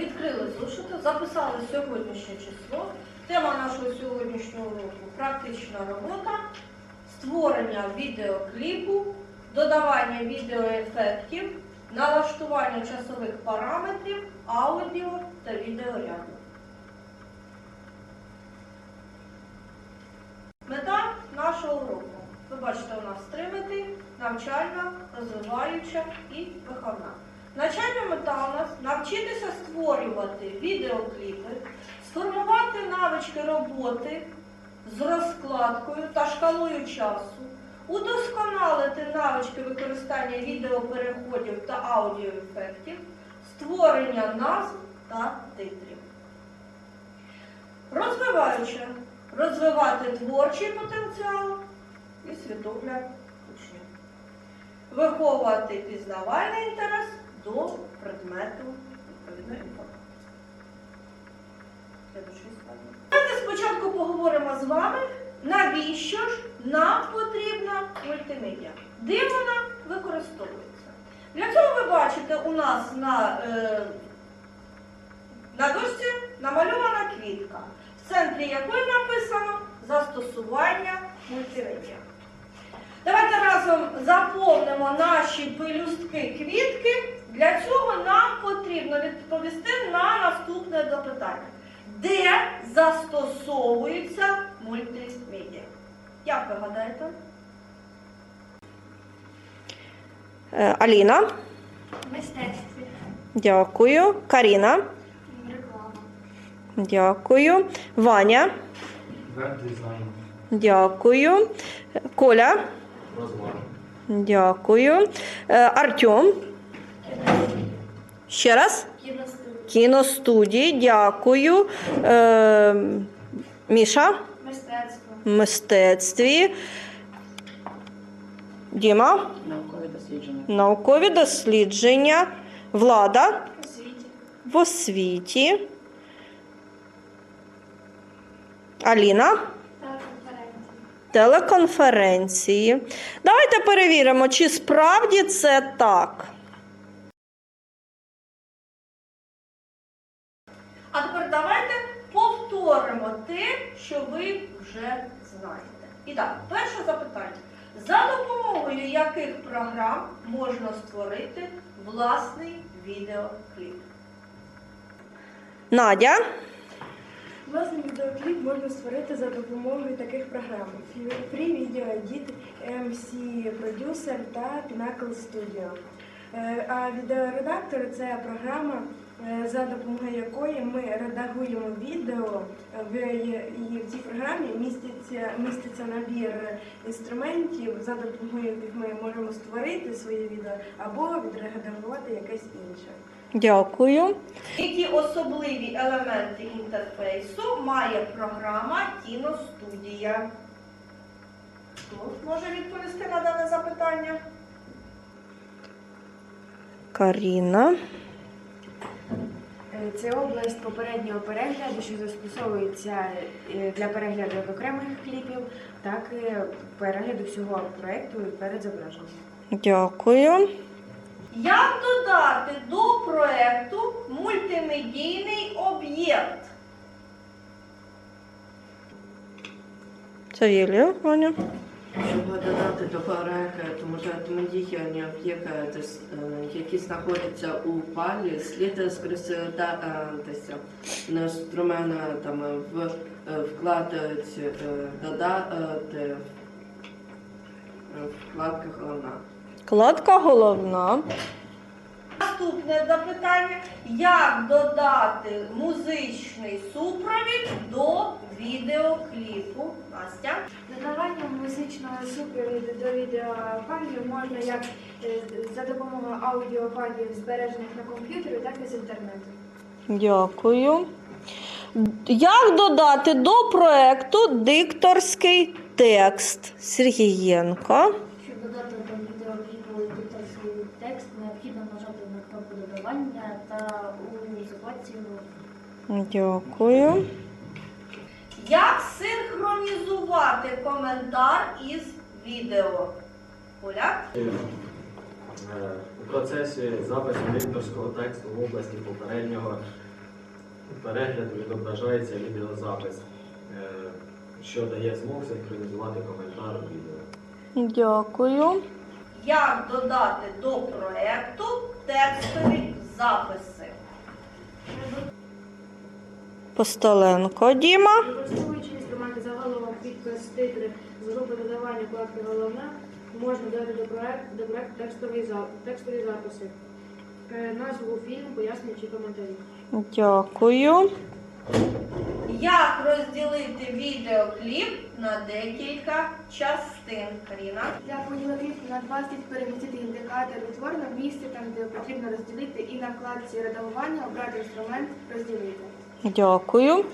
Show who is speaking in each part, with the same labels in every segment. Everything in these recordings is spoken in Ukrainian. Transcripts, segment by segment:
Speaker 1: Відкрили зошити, записали сьогоднішнє число. Тема нашого сьогоднішнього уроку практична робота, створення відеокліпу, додавання відеоефектів, налаштування часових параметрів, аудіо та відеоряду. Мета нашого уроку. Ви бачите, у нас три навчальна, розвиваюча і виховна. Навчальна мета у нас навчитися створювати відеокліпи, сформувати навички роботи з розкладкою та шкалою часу, удосконалити навички використання відеопереходів та аудіоефектів, створення назв та титрів. Розвиваюча розвивати творчий потенціал і світогляд учнів. Виховувати пізнавальний інтерес до предмету відповідної інформації. Давайте спочатку поговоримо з вами, навіщо ж нам потрібна мультимедіа. Де вона використовується? Для цього ви бачите у нас на, е, на дошці намальована квітка, в центрі якої написано застосування мультимедіа. Давайте разом заповнимо наші пелюстки квітки. Для цього нам потрібно відповісти на наступне запитання. Де застосовується мультимедіа? Як ви гадаєте?
Speaker 2: Е, Аліна,
Speaker 3: мистецтві,
Speaker 2: дякую. Каріна,
Speaker 3: реклама,
Speaker 2: дякую. Ваня,
Speaker 4: Веб-дизайн,
Speaker 2: дякую. Коля,
Speaker 4: розваг,
Speaker 2: дякую. Е, Артем. Ще раз.
Speaker 3: кіностудія,
Speaker 2: Кіностудії, дякую. Е, Міша,
Speaker 3: мистецтво,
Speaker 2: мистецтві. Діма,
Speaker 5: Наукові дослідження.
Speaker 2: наукові дослідження. Влада
Speaker 3: освіті,
Speaker 2: в освіті. Аліна.
Speaker 3: та конференції.
Speaker 2: телеконференції. Давайте перевіримо, чи справді це так.
Speaker 1: Повторимо те, що ви вже знаєте. І так, перше запитання. За допомогою яких програм можна створити власний відеокліп?
Speaker 2: Надя,
Speaker 6: Власний відеокліп можна створити за допомогою таких програм: Free Video Edit, MC Producer та Pinnacle Studio. Е, А відеоредактор це програма, за допомогою якої ми редагуємо відео. В, і в цій програмі міститься, міститься набір інструментів, за допомогою яких ми можемо створити своє відео або відредагувати якесь інше.
Speaker 2: дякую.
Speaker 1: Які особливі елементи інтерфейсу має програма Кіностудія? Хто може відповісти на дане запитання?
Speaker 2: Каріна.
Speaker 7: Це область попереднього перегляду, що застосовується е, для перегляду як окремих кліпів, так і перегляду всього проєкту перед зображенням.
Speaker 2: Дякую.
Speaker 1: Як додати до проекту мультимедійний об'єкт?
Speaker 2: Савілія, Ваня.
Speaker 5: Щоб додати до проекту мультимедійні об'єкти, які знаходяться у палі, слід скористатися інструмент там в е, вкладати додати е, вкладка головна.
Speaker 2: Кладка головна.
Speaker 1: Наступне запитання. Як додати музичний супровід до відеокліпу? Настя?
Speaker 3: Додавання музичного супровіду до відеофайлів можна як е, за допомогою аудіофайлів, збережених на комп'ютері, так і з інтернету.
Speaker 2: Дякую. Як додати до проекту дикторський текст? Сергієнко.
Speaker 8: Щоб додати до відеокліпу дикторський текст, необхідно нажати на кнопку додавання та у закладці
Speaker 2: Дякую.
Speaker 1: Як синхронізувати коментар із відео? Оля?
Speaker 4: Е, У процесі запису дикторського тексту в області попереднього перегляду відображається відеозапис, е, що дає змогу синхронізувати коментар у відео.
Speaker 2: Дякую.
Speaker 1: Як додати до проекту текстові записи?
Speaker 2: Посталенко Діма.
Speaker 9: Загалом підпис, титри з групи додавання вкладки головне, можна дати до проекту, до проекту текстові, текстові записи, Е, назву фільму, пояснюючи коментарі.
Speaker 2: Дякую.
Speaker 1: Як розділити відеокліп на декілька частин? Каріна.
Speaker 3: Для поділити на 20 перемістити індикатор утворено в місці, там де потрібно розділити, і на вкладці редагування обрати інструмент розділити.
Speaker 2: Дякую.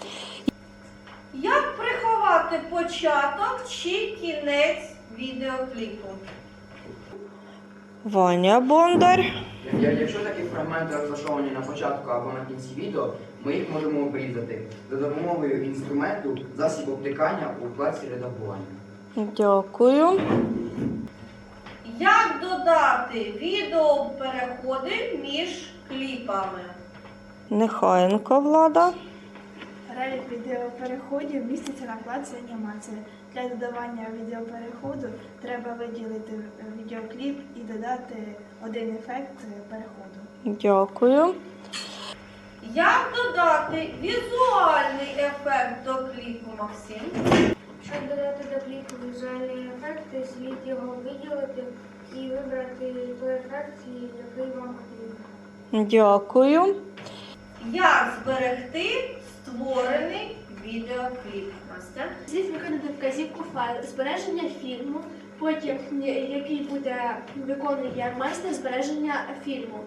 Speaker 1: Як приховати початок чи кінець відеокліпу?
Speaker 2: Ваня Бондар.
Speaker 10: Я- Якщо такі фрагменти розташовані на початку або на кінці відео, ми їх можемо обрізати за допомогою інструменту засіб обтикання у вкладці редагування.
Speaker 2: Дякую.
Speaker 1: Як додати відеопереходи між кліпами?
Speaker 2: Нехаєнко Влада.
Speaker 3: Перелік відеопереходів міститься на вкладці анімація. Для додавання відеопереходу треба виділити відеокліп і додати один ефект переходу.
Speaker 2: Дякую.
Speaker 1: Як додати візуальний ефект до кліпу, Максим?
Speaker 3: Щоб додати до кліпу візуальний ефект, слід його виділити і вибрати той ефект, який вам потрібен.
Speaker 2: Дякую.
Speaker 1: Як зберегти створений відеокліп? Настя?
Speaker 3: Слід виконати вказівку файл збереження фільму, потім який буде виконує майстер збереження фільму.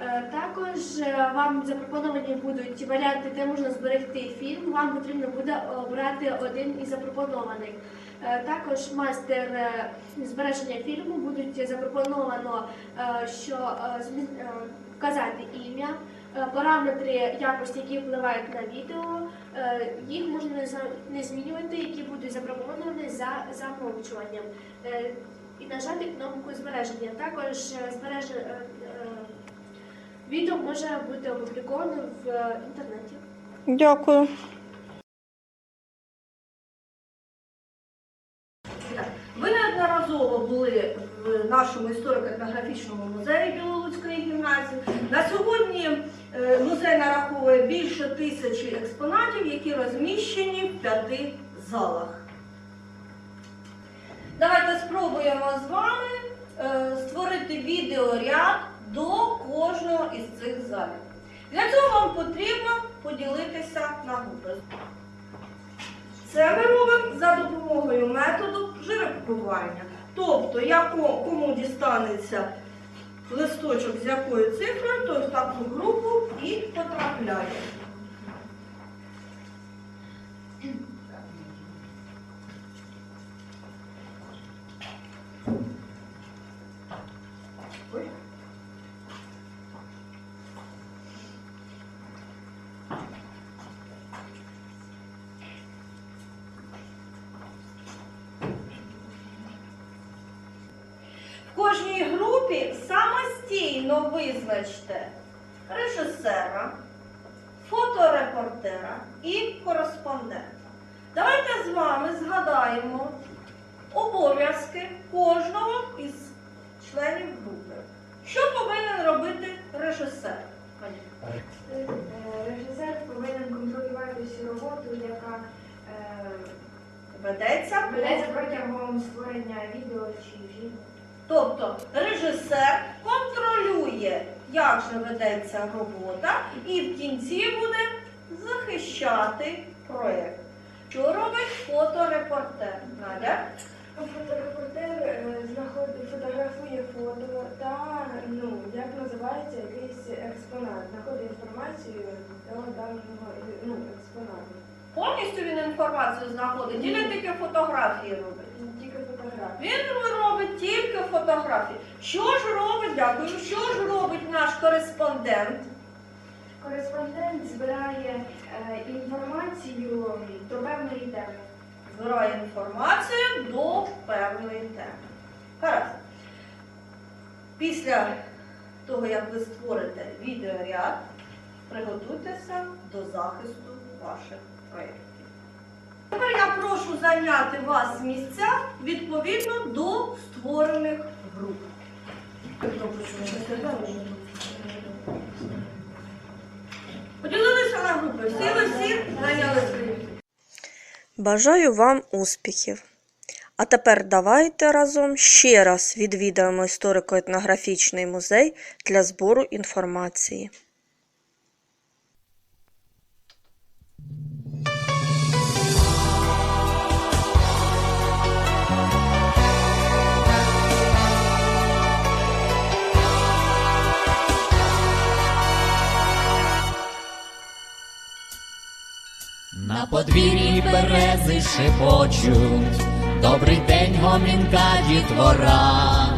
Speaker 3: Е, Також е, вам запропоновані будуть варіанти, де можна зберегти фільм. Вам потрібно буде обрати один із запропонованих. Е, Також майстер е, збереження фільму будуть запропоновано, е, що е, е, вказати ім'я, е, параметри якості, які впливають на відео. Е, Їх можна не за- не змінювати, які будуть запропоновані за замовчуванням. Е, І нажати кнопку збереження. Також е, збереж... е, е, відео може бути опубліковано в е, інтернеті.
Speaker 2: Дякую.
Speaker 1: Ви неодноразово були в нашому історико-етнографічному музеї Білолуцької гімназії. На сьогодні е, музей нараховує більше тисячі експонатів, які розміщені в п'яти залах. Давайте спробуємо з вами е, створити відеоряд до кожного із цих залів. Для цього вам потрібно поділитися на групи. Це ми робимо за допомогою методу жеребкування. Тобто, кому дістанеться листочок з якою цифрою, той в таку групу і потрапляє. Самостійно визначте режисера, фоторепортера і кореспондента. Давайте з вами згадаємо обов'язки кожного із членів групи. Що повинен робити режисер?
Speaker 3: Режисер повинен контролювати всю роботу, яка е,
Speaker 1: Ведеться
Speaker 3: ведеться протягом створення відео чи фільму.
Speaker 1: Тобто режисер контролює, як же ведеться робота, і в кінці буде захищати проєкт. Що робить фоторепортер? Надя?
Speaker 6: Фоторепортер е, знаход- фотографує фото та ну, як називається якийсь експонат. Знаходить інформацію про даного ну, експонату.
Speaker 1: Повністю він інформацію знаходить, чи він тільки фотографії робить?
Speaker 6: Тільки.
Speaker 1: Він робить тільки фотографії. Що ж робить, дякую, що ж робить наш кореспондент?
Speaker 3: Кореспондент збирає е, інформацію до певної теми.
Speaker 1: збирає інформацію до певної теми. Гаразд. Після того, як ви створите відеоряд, приготуйтеся до захисту ваших проєктів. Тепер я прошу зайняти вас місця відповідно до створених груп. Поділилися на групи. Всі всі зайняли свої.
Speaker 2: Бажаю вам успіхів. А тепер давайте разом ще раз відвідаємо історико-етнографічний музей для збору інформації.
Speaker 11: На подвір'ї берези шепочуть, добрий день гомінка дітвора,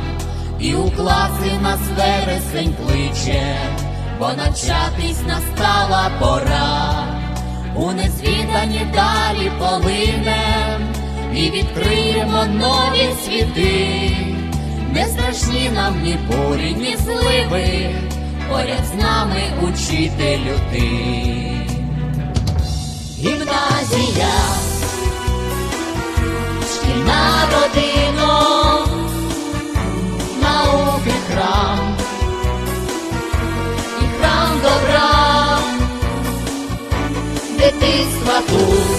Speaker 11: і у класи нас вересень кличе, бо навчатись настала пора, у незвідані далі полинем, і відкриємо нові світи, не страшні нам ні бурі, ні зливи, поряд з нами учителю ти гімназія, шкільна родина, науки храм, і храм добра, дитинства тут,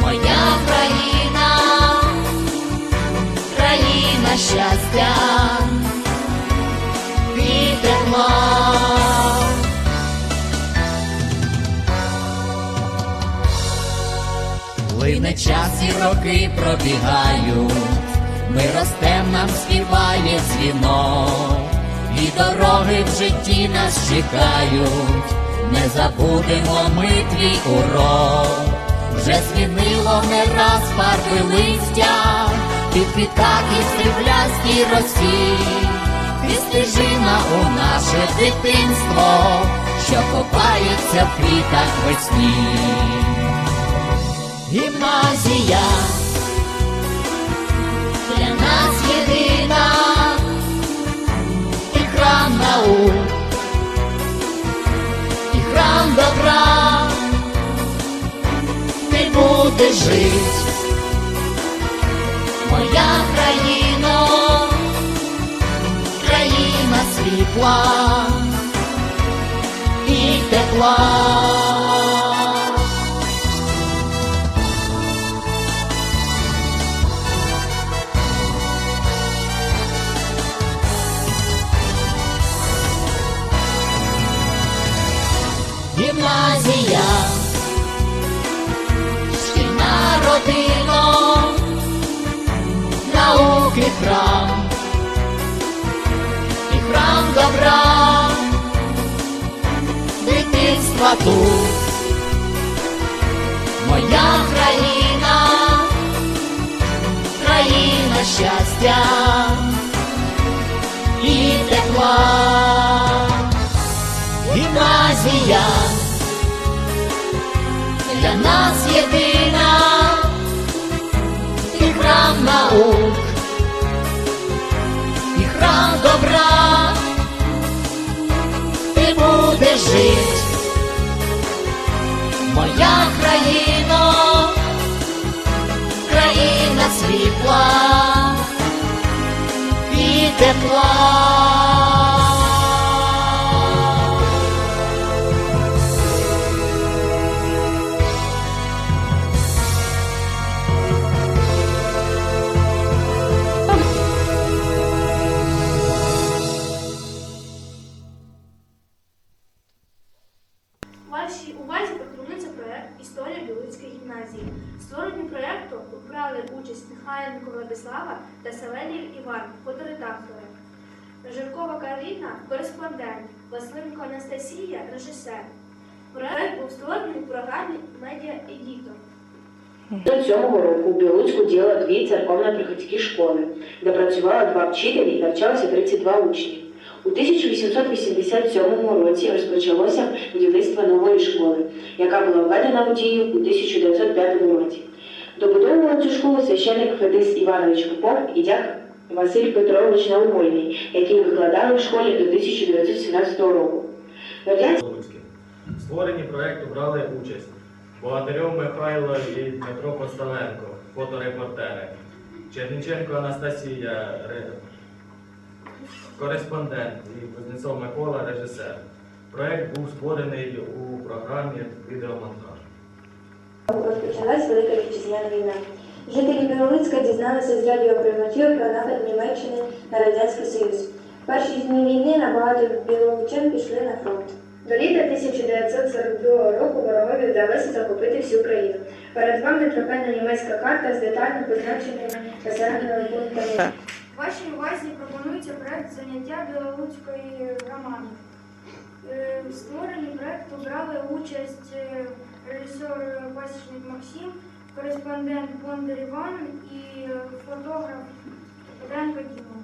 Speaker 11: моя країна, країна щастя, і Час і роки пробігають, ми ростем, нам співає дзвінок, і дороги в житті нас чекають, не забудемо ми твій урок, вже змінило не раз фарби листя, під квітках і сріблястій росі, ти стежина у наше дитинство, що копається в квітах весні гімназія. Для нас єдина і храм наук, і храм добра, ти будеш жить, моя країна, країна світла і тепла. Гімназія, шкільна родина, науки храм, і храм добра, дитинства тут, моя країна, країна щастя. І тепла. Гімназія добра, ти будеш жить, моя країна, країна світла і тепла.
Speaker 12: До цього року у Білоцьку діяла дві церковно-приходські школи, де працювало два вчителі і навчалося 32 учні. У 1887 році розпочалося будівництво нової школи, яка була введена в дію у 1905 році. Добудовував цю школу священник Федис Іванович Попов і дяк Василь Петрович Наугольний, які викладали в школі до 1917 року.
Speaker 13: Радянські
Speaker 4: створенні проекту брали участь Богатирьов Михайло і Дмитро Косталенко, фоторепортери, Черниченко Анастасія, ре- кореспондент і Кузнецов Микола, режисер. Проект був створений у програмі відеомонтаж.
Speaker 14: Розпочалась Велика Вітчизняна війна. Жителі Білолицька дізналися з радіоприймачів про напад Німеччини на Радянський Союз. Перші дні війни набагато білолучан пішли на фронт. До літа 1942 року ворогові вдалося захопити всю країну. Перед вами трапельна німецька карта з детально позначеними населеними пунктами.
Speaker 15: Вашій увазі пропонується проект заняття Білолуцької громади. Е, В створенні проекту брали участь е, режисер Пасічник Максим, кореспондент Бондар Іван і е, фотограф Петренко Діма.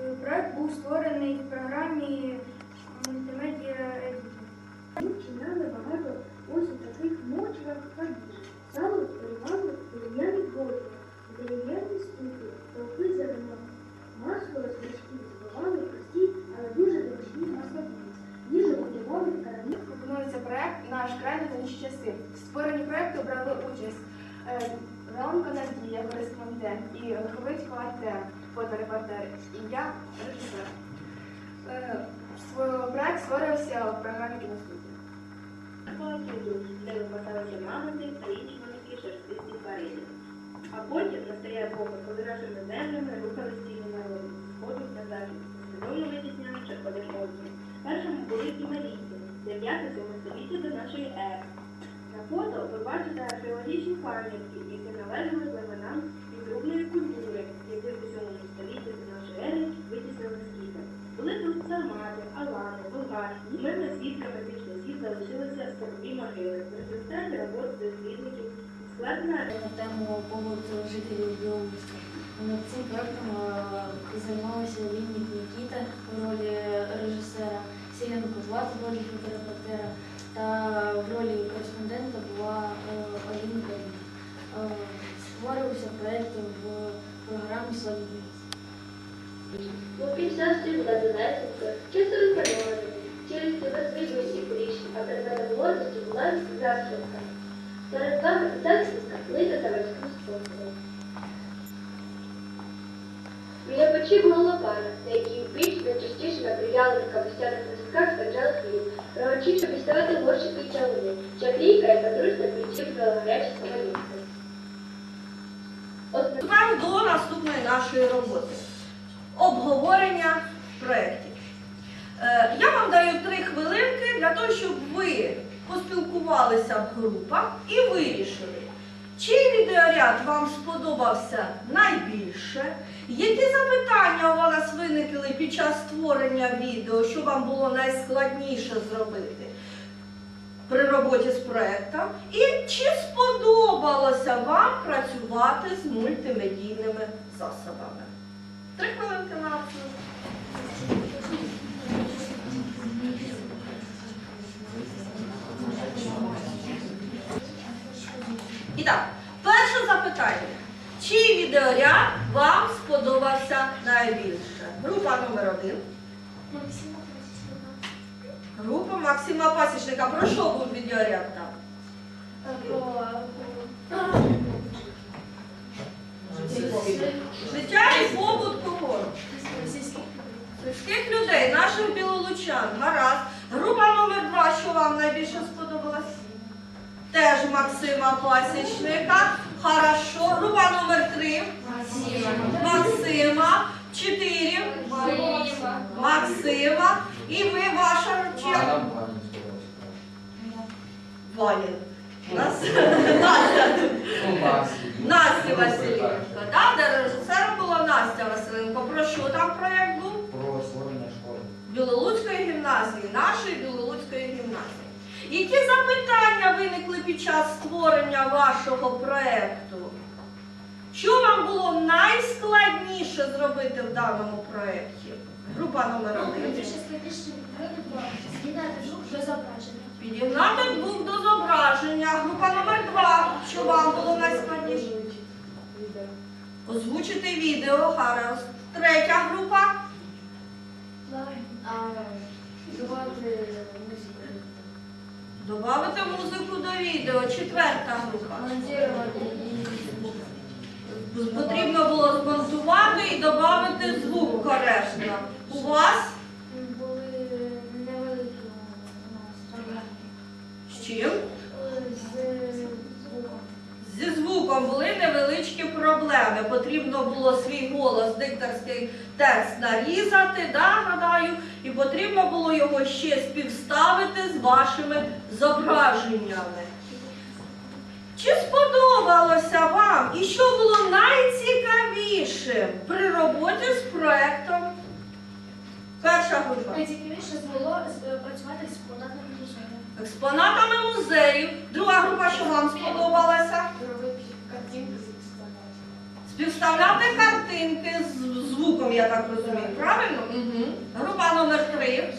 Speaker 15: Е, Проект був створений в програмі. Чиняли багато ось таких мочок фабрик. Сало перевали. Масло розпочки збивали прості, але дуже зручні маслобійці. Їжу готували в карамі.
Speaker 16: Наш край на наші часи. В створенні проекту брали участь е, Ромко Надія, кореспондент, і Лиховицько Артем, фоторепортер, і я режисер. Створився в програмі кіностудії.
Speaker 14: де випасалися мамонти маленькі шерстисті тварини. А потім настає епоха, коли нашими землями рухали стільні народи, з сходу та захід, свідомо витісняючи один одного. Першими були імерійці, 9-7 століття до нашої ери. На фото ви бачите археологічні пам'ятки, які належали племенам підрубної культури, які в 7 столітті до нашої ери витіснили скіфи. Були тут сармати, алани, мирна свідка практично світ залишилися старові могили. В результаті роботи дослідників складена
Speaker 8: на тему побут жителів Білоруська. Над цим проектом е, займалася Лінік Нікіта в ролі режисера, Сіленко Влад в ролі фоторепортера та в ролі кореспондента була е, Аліна Калін. Е, Створився проект в програмі «Солідність».
Speaker 14: У півсестрі була Донецька, чисто розмальована, Перед вами захистка, плита та. Біля печі була лопата, на якій в піч найчастіше на прив'ялених капустяних листках саджали хліб, рогачі, щоб діставати горщики й чавуни, чаклійка, яка дружно причіпувала гарячі самолітки.
Speaker 1: Тепер до наступної нашої роботи. Обговорення проєктів. Е, Я вам даю три хвилинки для того, щоб ви поспілкувалися в групах і вирішили, чий відеоряд вам сподобався найбільше, які запитання у вас виникли під час створення відео, що вам було найскладніше зробити при роботі з проєктом, і чи сподобалося вам працювати з мультимедійними засобами. Три хвилинки на І так, перше запитання. Чий відеоряд вам сподобався найбільше? Група номер один. Група Максима Пасічника. Про що був відеоряд там? Життя і побут кого? Сільських людей, наших білолучан. Гаразд. Група номер два, що вам найбільше сподобалась? Теж Максима Пасічника. Хорошо. Група номер три. Максима. Чотири. Максима. І ви ваша. Ваня. Нас Настя. Настя Василенко. Режисером була Настя Василенко. Про що там проєкт був?
Speaker 10: Про створення школи.
Speaker 1: Білолуцької гімназії, нашої Білолуцької. Які запитання виникли під час створення вашого проєкту? Що вам було найскладніше зробити в даному проєкті? Група номер один. Підігнати звук до зображення. Група номер два. Що вам було найскладніше? Озвучити відео. Гаразд. Третя група.
Speaker 8: Добавити музику.
Speaker 1: До відео. Четверта група. Потрібно було змонтувати і додати звук коректно. У вас
Speaker 8: були невеликі у нас проблеми.
Speaker 1: з чим?
Speaker 8: З звуком.
Speaker 1: Зі звуком були невеличкі проблеми. Потрібно було свій голос, дикторський текст нарізати, да, гадаю, і потрібно було його ще співставити з вашими зображеннями. Чи сподобалося вам і що було найцікавішим при роботі з проектом? Перша група.
Speaker 8: Найцікавіше було е, працювати з експонатними музеями.
Speaker 1: Експонатами музею. Друга група, що вам сподобалася?
Speaker 8: Робити картинки з експонатів.
Speaker 1: Співставляти картинки з звуком, я так розумію, правильно? Угу. Група номер три.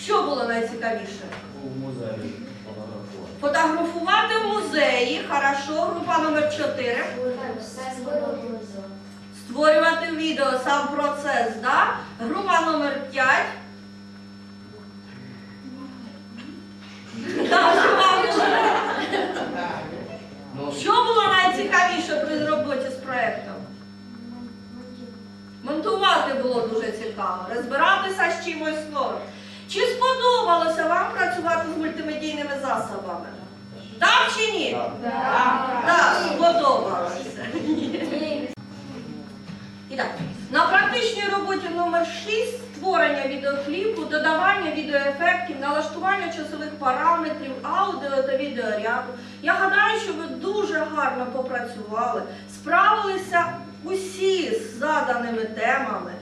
Speaker 1: Що було найцікавіше?
Speaker 4: У музеї фотографувати.
Speaker 1: Фотографувати в музеї, хорошо. Група номер чотири. Створювати відео, сам процес, да? Група номер п'ять. Що найцікавіше при роботі з проєктом? Монтувати було дуже цікаво, розбиратися з чимось новим. Чи сподобалося вам працювати з мультимедійними засобами? Так чи ні?
Speaker 10: Так.
Speaker 1: Так, сподобалося. І так, на практичній роботі номер 6 створення відеокліпу, додавання відеоефектів, налаштування часових параметрів, аудіо та відеоряду. Я гадаю, що ви дуже гарно попрацювали, справилися усі з заданими темами.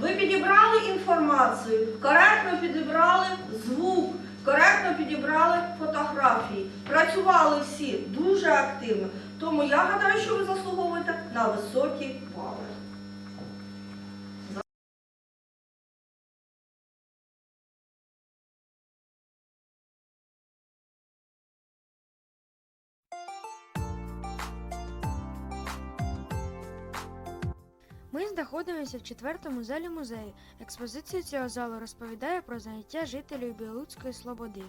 Speaker 1: Ви підібрали інформацію, коректно підібрали звук, коректно підібрали фотографії. Працювали всі дуже активно. Тому я гадаю, що ви заслуговуєте на високі бали.
Speaker 15: Знаходимося в четвертому залі музею. Експозиція цього залу розповідає про заняття жителів Білоцької Слободи.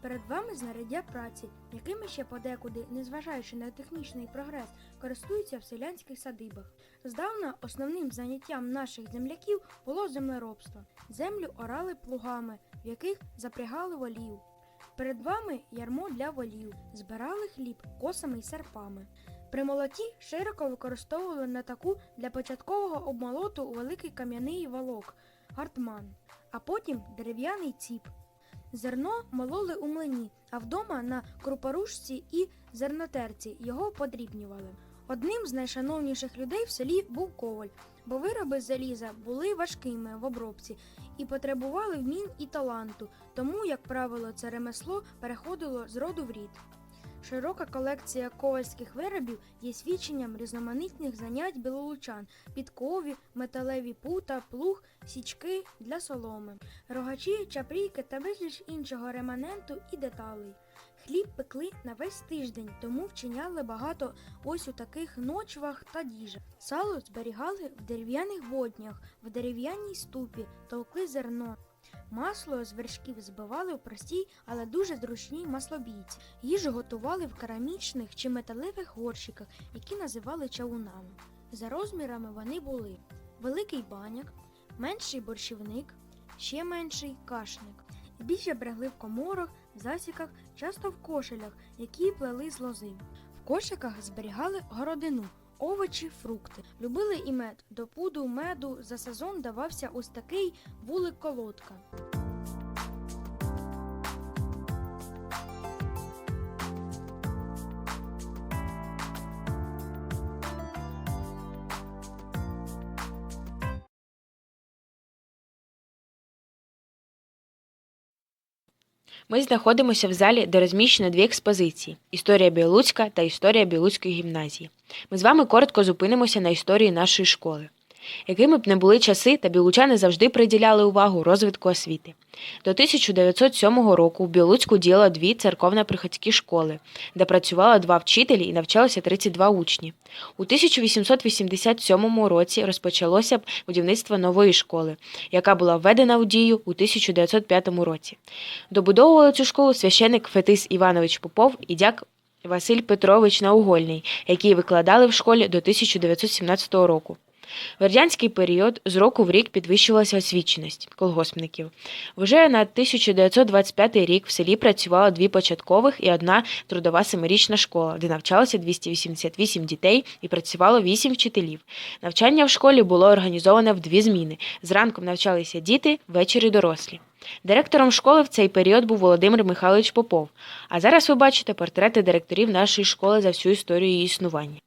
Speaker 15: Перед вами знаряддя праці, якими ще подекуди, незважаючи на технічний прогрес, користуються в селянських садибах. Здавна основним заняттям наших земляків було землеробство. Землю орали плугами, в яких запрягали волів. Перед вами ярмо для волів, збирали хліб косами й серпами. При молоті широко використовували на таку для початкового обмолоту великий кам'яний валок гартман, а потім дерев'яний ціп. Зерно мололи у млині, а вдома на крупорушці і зернотерці його подрібнювали. Одним з найшановніших людей в селі був коваль, бо вироби заліза були важкими в обробці і потребували вмінь і таланту, тому, як правило, це ремесло переходило з роду в рід. Широка колекція ковальських виробів є свідченням різноманітних занять білолучан, підкові, металеві пута, плуг, січки для соломи, рогачі, чапрійки та безліч іншого реманенту і деталей. Хліб пекли на весь тиждень, тому вчиняли багато ось у таких ночвах та діжах. Сало зберігали в дерев'яних воднях, в дерев'яній ступі, товкли зерно. Масло з вершків збивали в простій, але дуже зручній маслобійці. Їжу готували в керамічних чи металевих горщиках, які називали чавунами. За розмірами вони були великий баняк, менший борщівник, ще менший кашник. Більше брегли в коморах, в засіках, часто в кошелях, які плели з лози. В кошиках зберігали городину, овочі, фрукти. Любили і мед. До пуду меду за сезон давався ось такий вулик колодка.
Speaker 13: Ми знаходимося в залі, де розміщено дві експозиції: Історія Білуцька та Історія Білуцької гімназії. Ми з вами коротко зупинимося на історії нашої школи. Якими б не були часи, та білучани завжди приділяли увагу розвитку освіти. До 1907 року в Білоцьку діяло дві церковно-приходські школи, де працювало два вчителі і навчалося 32 учні. У 1887 році розпочалося будівництво нової школи, яка була введена у дію у 1905 році. Добудовували цю школу священик Фетис Іванович Попов і дяк Василь Петрович Наугольний, які викладали в школі до 1917 року. В радянський період з року в рік підвищувалася освіченість колгоспників. Вже на 1925 рік в селі працювало дві початкових і одна трудова семирічна школа, де навчалося 288 дітей і працювало 8 вчителів. Навчання в школі було організоване в дві зміни. Зранку навчалися діти, ввечері дорослі. Директором школи в цей період був Володимир Михайлович Попов. А зараз ви бачите портрети директорів нашої школи за всю історію її існування.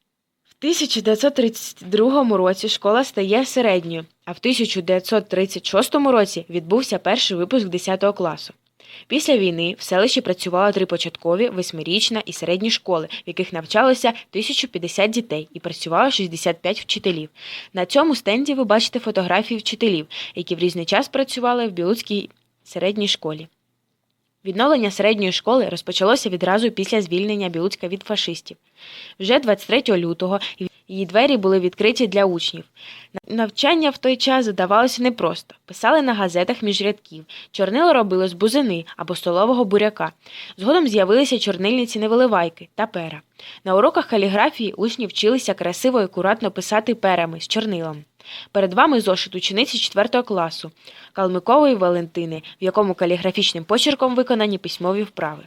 Speaker 13: В 1932 році школа стає середньою, а в 1936 році відбувся перший випуск 10 класу. Після війни в селищі працювало три початкові, восьмирічна і середні школи, в яких навчалося 1050 дітей і працювало 65 вчителів. На цьому стенді ви бачите фотографії вчителів, які в різний час працювали в Білуцькій середній школі. Відновлення середньої школи розпочалося відразу після звільнення Білуцька від фашистів. Вже 23 лютого її двері були відкриті для учнів. Навчання в той час здавалося непросто. Писали на газетах між рядків, чорнило робили з бузини або столового буряка. Згодом з'явилися чорнильниці невиливайки та пера. На уроках каліграфії учні вчилися красиво і акуратно писати перами з чорнилом. Перед вами зошит учениці 4 класу Калмикової Валентини, в якому каліграфічним почерком виконані письмові вправи.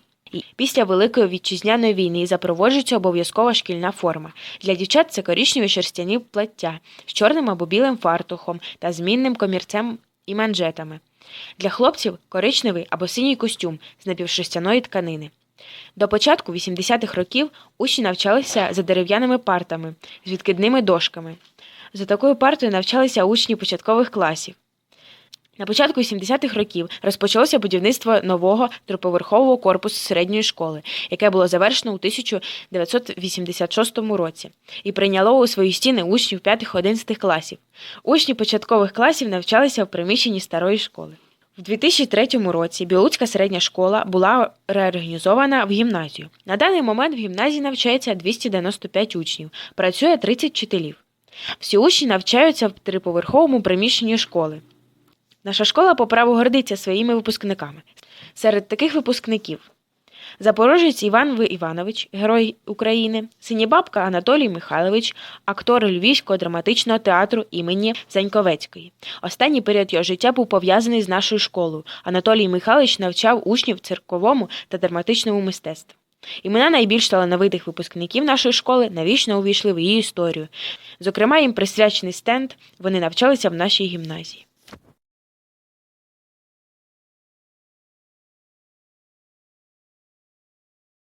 Speaker 13: Після Великої вітчизняної війни запроваджується обов'язкова шкільна форма. Для дівчат це коричневі шерстяні плаття з чорним або білим фартухом та змінним комірцем і манжетами. Для хлопців коричневий або синій костюм з напівшерстяної тканини. До початку 80-х років учні навчалися за дерев'яними партами з відкидними дошками. За такою партою навчалися учні початкових класів. На початку 70-х років розпочалося будівництво нового триповерхового корпусу середньої школи, яке було завершено у 1986 році, і прийняло у свої стіни учнів 5-11 класів. Учні початкових класів навчалися в приміщенні старої школи. В 2003 році Білуцька середня школа була реорганізована в гімназію. На даний момент в гімназії навчається 295 учнів, працює 30 вчителів. Всі учні навчаються в триповерховому приміщенні школи. Наша школа по праву гордиться своїми випускниками. Серед таких випускників Запорожець Іван В. Іванович, Герой України, Синєбабка Анатолій Михайлович, актор Львівського драматичного театру імені Заньковецької. Останній період його життя був пов'язаний з нашою школою. Анатолій Михайлович навчав учнів цирковому та драматичному мистецтву. Імена найбільш талановитих випускників нашої школи навічно увійшли в її історію. Зокрема, їм присвячений стенд, вони навчалися в нашій гімназії.